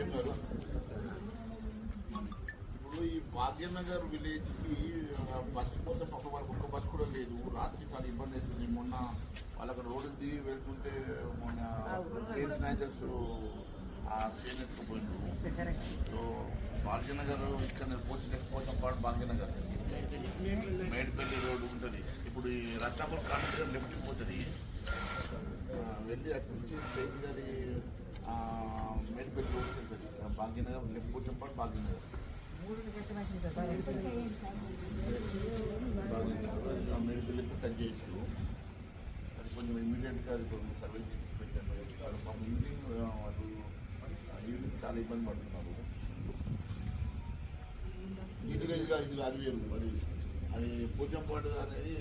ఏం భాగ్యనగర్ విలేజ్కి ఆ, బస్సు కోసం ఒక వరకు ఒక్క బస్సు కూడా లేదు. రాత్రి చాలా ఇబ్బంది అవుతుంది. మొన్న వాళ్ళకి రోడ్డు దిగి వెళ్తుంటే మొన్న సేల్స్ స్నాచర్స్ ఆ ట్రైన్ సో భాగ్యనగర్ ఇక్కడ పోతే పోతాం పాటు భాగ్యనగర్ మేడిపల్లి రోడ్డు ఉంటుంది. ఇప్పుడు ఈ రత్నాపూర్ కాంట్రాక్టర్ లెఫ్ట్ పోతుంది. వెళ్ళి అక్కడి నుంచి స్టేజ్ గారి మేడిపల్లి రోడ్డు ఉంటుంది భాగ్యనగర్ లెఫ్ట్ పోతాం పాటు భాగ్యనగర్ మేడిపల్లి టచ్ అది కొంచెం ఇమీడియట్గా అది కొంచెం సర్వే చేసి పెట్టాను పాపం ఈవినింగ్ ఆ, వాళ్ళు ఆ, ఈవినింగ్ చాలా ఇబ్బంది పడుతున్నారు ఇటుగా ఇటుగా ఇది అది వేరు. అది అది పోచంపాడు అనేది